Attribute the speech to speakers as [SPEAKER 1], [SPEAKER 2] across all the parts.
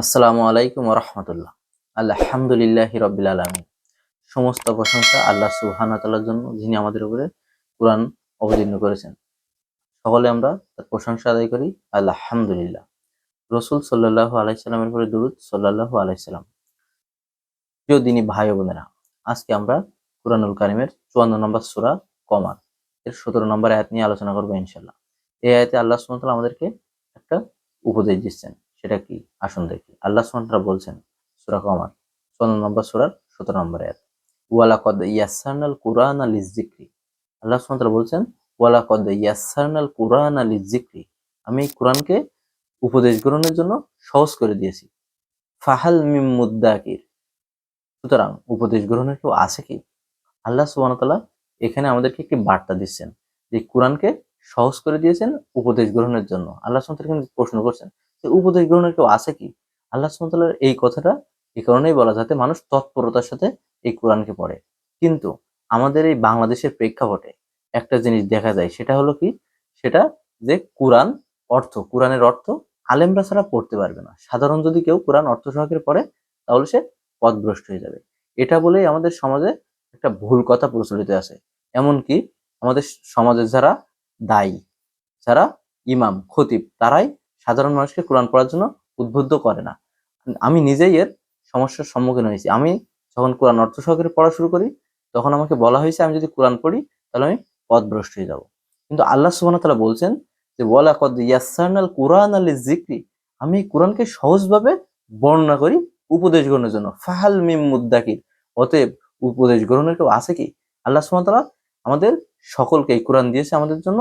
[SPEAKER 1] আসসালামু আলাইকুম রহমতুল্লাহ আলহামদুলিল্লাহ রবিল আলমী সমস্ত প্রশংসা আল্লাহ ওয়া জন্য, যিনি আমাদের উপরে কোরআন অবতীর্ণ করেছেন। সকলে আমরা তার প্রশংসা আদায় করি, আলহামদুলিল্লাহ। রসুল সাল্লাল্লাহু আলাইসাল্লামের উপরে দুরুদ সাল্লাল্লাহু আলাইসাল্লাম প্রিয় দিনী ভাই বোনেরা, আজকে আমরা কুরআনুল কারিমের চুয়ান্ন নম্বর সুরা কমার, এর সতেরো নম্বর আয়াত নিয়ে আলোচনা করব ইনশাল্লাহ এই আয়াতে আল্লাহ তাআলা আমাদেরকে একটা উপদেশ দিচ্ছেন। সেটা কি? আসুন দেখি। আল্লাহ সুবহানাহু বলছেন, সূরা কমার চুয়ান্ন নম্বর সূরার সতেরো নম্বর আয়াত। ওয়ালাকদ ইয়াসারনাল কুরআন লিযিকরি আল্লাহ সুবহানাহু ওয়া বলছেন, ওয়ালাকদ ইয়াসারনাল কুরআন লিযিকরি আমি কোরআনকে উপদেশ গ্রহণের জন্য সহজ করে দিয়েছি। ফাহাল মিম মুদ্দাকির। সুতরাং উপদেশ গ্রহণের কেউ আছে কি? আল্লাহ ওয়া এখানে আমাদেরকে একটি বার্তা দিচ্ছেন যে কোরআনকে সহজ করে দিয়েছেন উপদেশ গ্রহণের জন্য। আল্লাহ তাআলা এখানে প্রশ্ন করছেন উপদেশ গ্রহণের কেউ আছে কি? আল্লাহ তাআলার এই কথাটা এই কারণেই বলা যাতে মানুষ তৎপরতার সাথে এই কোরআনকে পড়ে। কিন্তু আমাদের এই বাংলাদেশের প্রেক্ষাপটে একটা জিনিস দেখা যায়, সেটা হলো কি? সেটা যে কোরআন অর্থ, কোরআনের অর্থ আলেমরা ছাড়া পড়তে পারবে না। সাধারণ যদি কেউ কোরআন অর্থ সহকারে পড়ে, তাহলে সে পথভ্রষ্ট হয়ে যাবে। এটা বলেই আমাদের সমাজে একটা ভুল কথা প্রচলিত আছে। এমনকি আমাদের সমাজের যারা দায়ী, যারা ইমাম, খতিব, তারাই সাধারণ মানুষকে কোরআন পড়ার জন্য উদ্বুদ্ধ করে না। আমি নিজেই এর সমস্যার সম্মুখীন হয়েছি। আমি যখন কোরআন অর্থ সহকারে পড়া শুরু করি, তখন আমাকে বলা হয়েছে, আমি যদি কোরআন পড়ি, তাহলে আমি পথভ্রষ্ট হয়ে যাব। কিন্তু আল্লাহ সুবহানাহু তাআলা বলছেন যে ওয়ালা কদ ইয়াসসারনাল কুরআন আলি যিকরি আমি কোরআনকে সহজভাবে বর্ণনা করি উপদেশ গ্রহণের জন্য। ফাহাল মিম মুদ্দাকির। অতএব উপদেশ গ্রহণের কেউ আছে কি? আল্লাহ তাআলা আমাদের সকলকে এই কোরআন দিয়েছে আমাদের জন্য।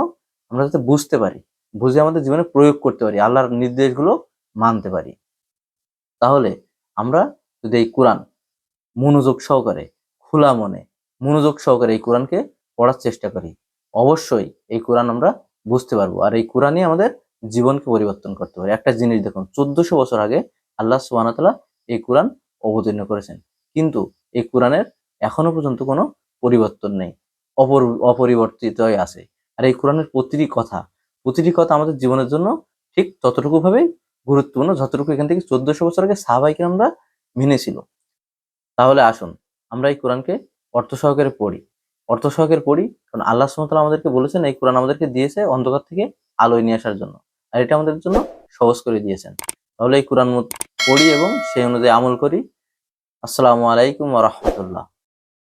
[SPEAKER 1] আমরা যাতে বুঝতে পারি। বুঝে আমাদের জীবনে প্রয়োগ করতে পারি, আল্লাহর নির্দেশগুলো মানতে পারি। তাহলে আমরা যদি এই কোরআন মনোযোগ সহকারে, খোলা মনে মনোযোগ সহকারে এই কোরআনকে পড়ার চেষ্টা করি, অবশ্যই এই কোরআন আমরা বুঝতে পারব। আর এই কোরআনই আমাদের জীবনকে পরিবর্তন করতে পারে। একটা জিনিস দেখুন, চোদ্দশো বছর আগে আল্লাহ সুবাহতাল্লাহ এই কোরআন অবতীর্ণ করেছেন। কিন্তু এই কোরআনের এখনও পর্যন্ত কোনো পরিবর্তন নেই, অপর, অপরিবর্তিতই আছে। আর এই কোরআনের প্রতিটি কথা প্রতিটি কথা আমাদের জীবনের জন্য ঠিক ততটুকু ভাবেই গুরুত্বপূর্ণ, যতটুকু এখান থেকে চোদ্দশো বছর আগে সাহাবাইকে আমরা মেনেছিল। তাহলে আসুন, আমরা এই কোরআনকে অর্থ সহকারে পড়ি। অর্থ সহকারে পড়ি কারণ আল্লাহ সুমতাল আমাদেরকে বলেছেন, এই কোরআন আমাদেরকে দিয়েছে অন্ধকার থেকে আলোয় নিয়ে আসার জন্য। আর এটা আমাদের জন্য সহজ করে দিয়েছেন। তাহলে এই কোরআন পড়ি এবং সেই অনুযায়ী আমল করি। আসসালামু আলাইকুম রহমতুল্লাহ।